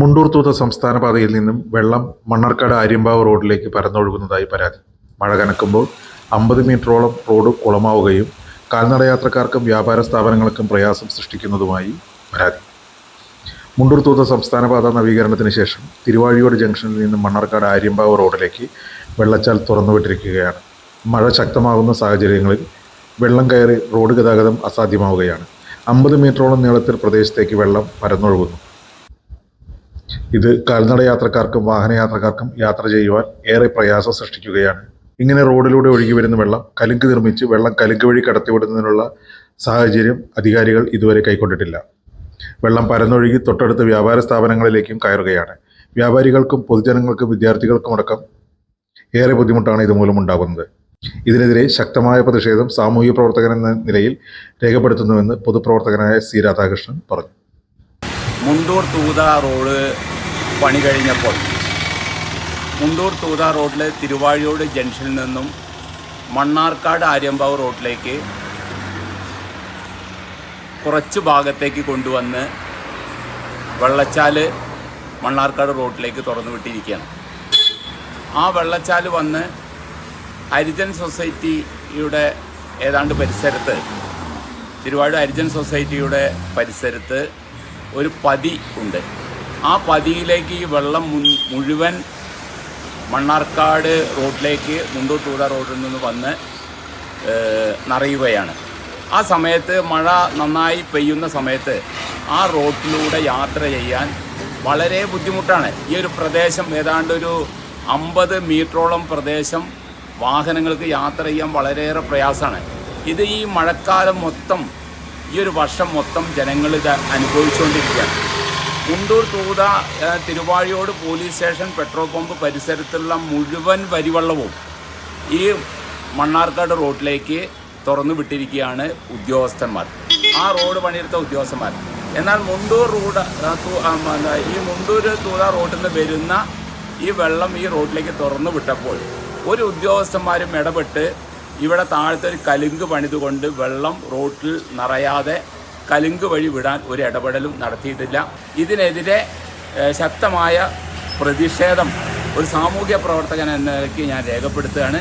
മുണ്ടൂർ തൂത്ത സംസ്ഥാന പാതയിൽ നിന്നും വെള്ളം മണ്ണാർക്കാട് ആര്യമ്പാവ് റോഡിലേക്ക് പരന്നൊഴുകുന്നതായി പരാതി. മഴ കനക്കുമ്പോൾ അമ്പത് മീറ്ററോളം റോഡ് കുളമാവുകയും കാൽനട യാത്രക്കാർക്കും വ്യാപാര സ്ഥാപനങ്ങൾക്കും പ്രയാസം സൃഷ്ടിക്കുന്നതുമായി പരാതി. മുണ്ടൂർത്തൂത്ത സംസ്ഥാന പാത നവീകരണത്തിന് ശേഷം തിരുവാഴിയോട് ജംഗ്ഷനിൽ നിന്നും മണ്ണാർക്കാട് ആര്യമ്പാവ് റോഡിലേക്ക് വെള്ളച്ചാൽ തുറന്നുവിട്ടിരിക്കുകയാണ്. മഴ ശക്തമാകുന്ന സാഹചര്യങ്ങളിൽ വെള്ളം കയറി റോഡ് ഗതാഗതം അസാധ്യമാവുകയാണ്. അമ്പത് മീറ്ററോളം നീളത്തിൽ പ്രദേശത്തേക്ക് വെള്ളം പരന്നൊഴുകുന്നു. ഇത് കാൽനട യാത്രക്കാർക്കും വാഹനയാത്രക്കാർക്കും യാത്ര ചെയ്യുവാൻ ഏറെ പ്രയാസം സൃഷ്ടിക്കുകയാണ്. ഇങ്ങനെ റോഡിലൂടെ ഒഴുകി വരുന്ന വെള്ളം കലുങ്ക് നിർമ്മിച്ച് വെള്ളം കലുങ്ക് വഴി കടത്തിവിടുന്നതിനുള്ള സാഹചര്യം അധികാരികൾ ഇതുവരെ കൈക്കൊണ്ടിട്ടില്ല. വെള്ളം പരന്നൊഴുകി തൊട്ടടുത്ത വ്യാപാര സ്ഥാപനങ്ങളിലേക്കും കയറുകയാണ്. വ്യാപാരികൾക്കും പൊതുജനങ്ങൾക്കും വിദ്യാർത്ഥികൾക്കും അടക്കം ഏറെ ബുദ്ധിമുട്ടാണ് ഇതുമൂലം ഉണ്ടാകുന്നത്. ഇതിനെതിരെ ശക്തമായ പ്രതിഷേധം സാമൂഹ്യ പ്രവർത്തകൻ എന്ന നിലയിൽ രേഖപ്പെടുത്തുന്നുവെന്ന് പൊതുപ്രവർത്തകനായ സി രാധാകൃഷ്ണൻ പറഞ്ഞു. മുണ്ടൂർ തൂത റോഡ് പണി കഴിഞ്ഞപ്പോൾ മുണ്ടൂർ തൂത റോഡിലെ തിരുവാഴിയോട് ജംഗ്ഷനിൽ നിന്നും മണ്ണാർക്കാട് ആര്യമ്പാവ് റോഡിലേക്ക് കുറച്ച് ഭാഗത്തേക്ക് കൊണ്ടുവന്ന് വെള്ളച്ചാൽ മണ്ണാർക്കാട് റോഡിലേക്ക് തുറന്നു വിട്ടിരിക്കുകയാണ്. ആ വെള്ളച്ചാൽ വന്ന് ഹരിജൻ സൊസൈറ്റിയുടെ ഏതാണ്ട് പരിസരത്ത് തിരുവാഴ ഹരിജൻ സൊസൈറ്റിയുടെ പരിസരത്ത് ഒരു പതി ഉണ്ട്. ആ പതിയിലേക്ക് ഈ വെള്ളം മുഴുവൻ മണ്ണാർക്കാട് റോഡിലേക്ക് മുണ്ടൂർ തൂത റോഡിൽ നിന്ന് വന്ന് നിറയുകയാണ്. ആ സമയത്ത് മഴ നന്നായി പെയ്യുന്ന സമയത്ത് ആ റോഡിലൂടെ യാത്ര ചെയ്യാൻ വളരെ ബുദ്ധിമുട്ടാണ്. ഈ ഒരു പ്രദേശം ഏതാണ്ട് ഒരു അമ്പത് മീറ്ററോളം പ്രദേശം വാഹനങ്ങൾക്ക് യാത്ര ചെയ്യാൻ വളരെയേറെ പ്രയാസമാണ്. ഇത് ഈ മഴക്കാലം മൊത്തം ഈ ഒരു വർഷം മൊത്തം ജനങ്ങൾ ഇത് അനുഭവിച്ചുകൊണ്ടിരിക്കുകയാണ്. Mundur Thootha Thiruvazhiyode police station petrol pump പരിസരത്തുള്ള മുഴുവൻ വരിവള്ളവും ഈ മണ്ണാർക്കാട് റോഡിലേക്ക് തുറന്നു വിട്ടിരിക്കുകയാണ് ഉദ്യോഗസ്ഥന്മാർ. ആ റോഡ് പണിയെടുത്ത ഉദ്യോഗസ്ഥന്മാർ. എന്നാൽ മുണ്ടൂർ റോഡ് ഈ മുണ്ടൂർ തൂത റോഡിൽ നിന്ന് വരുന്ന ഈ വെള്ളം ഈ റോഡിലേക്ക് തുറന്നു വിട്ടപ്പോൾ ഒരു ഉദ്യോഗസ്ഥന്മാരും ഇടപെട്ട് ഇവിടെ താഴത്തെ ഒരു കലുങ്ക് പണിതുകൊണ്ട് വെള്ളം റോട്ടിൽ നിറയാതെ കലുങ്ക് വഴി വിടാൻ ഒരു ഇടപെടലും നടത്തിയിട്ടില്ല. ഇതിനെതിരെ ശക്തമായ പ്രതിഷേധം ഒരു സാമൂഹ്യ പ്രവർത്തകൻ എന്ന നിലയ്ക്ക് ഞാൻ രേഖപ്പെടുത്തുകയാണ്.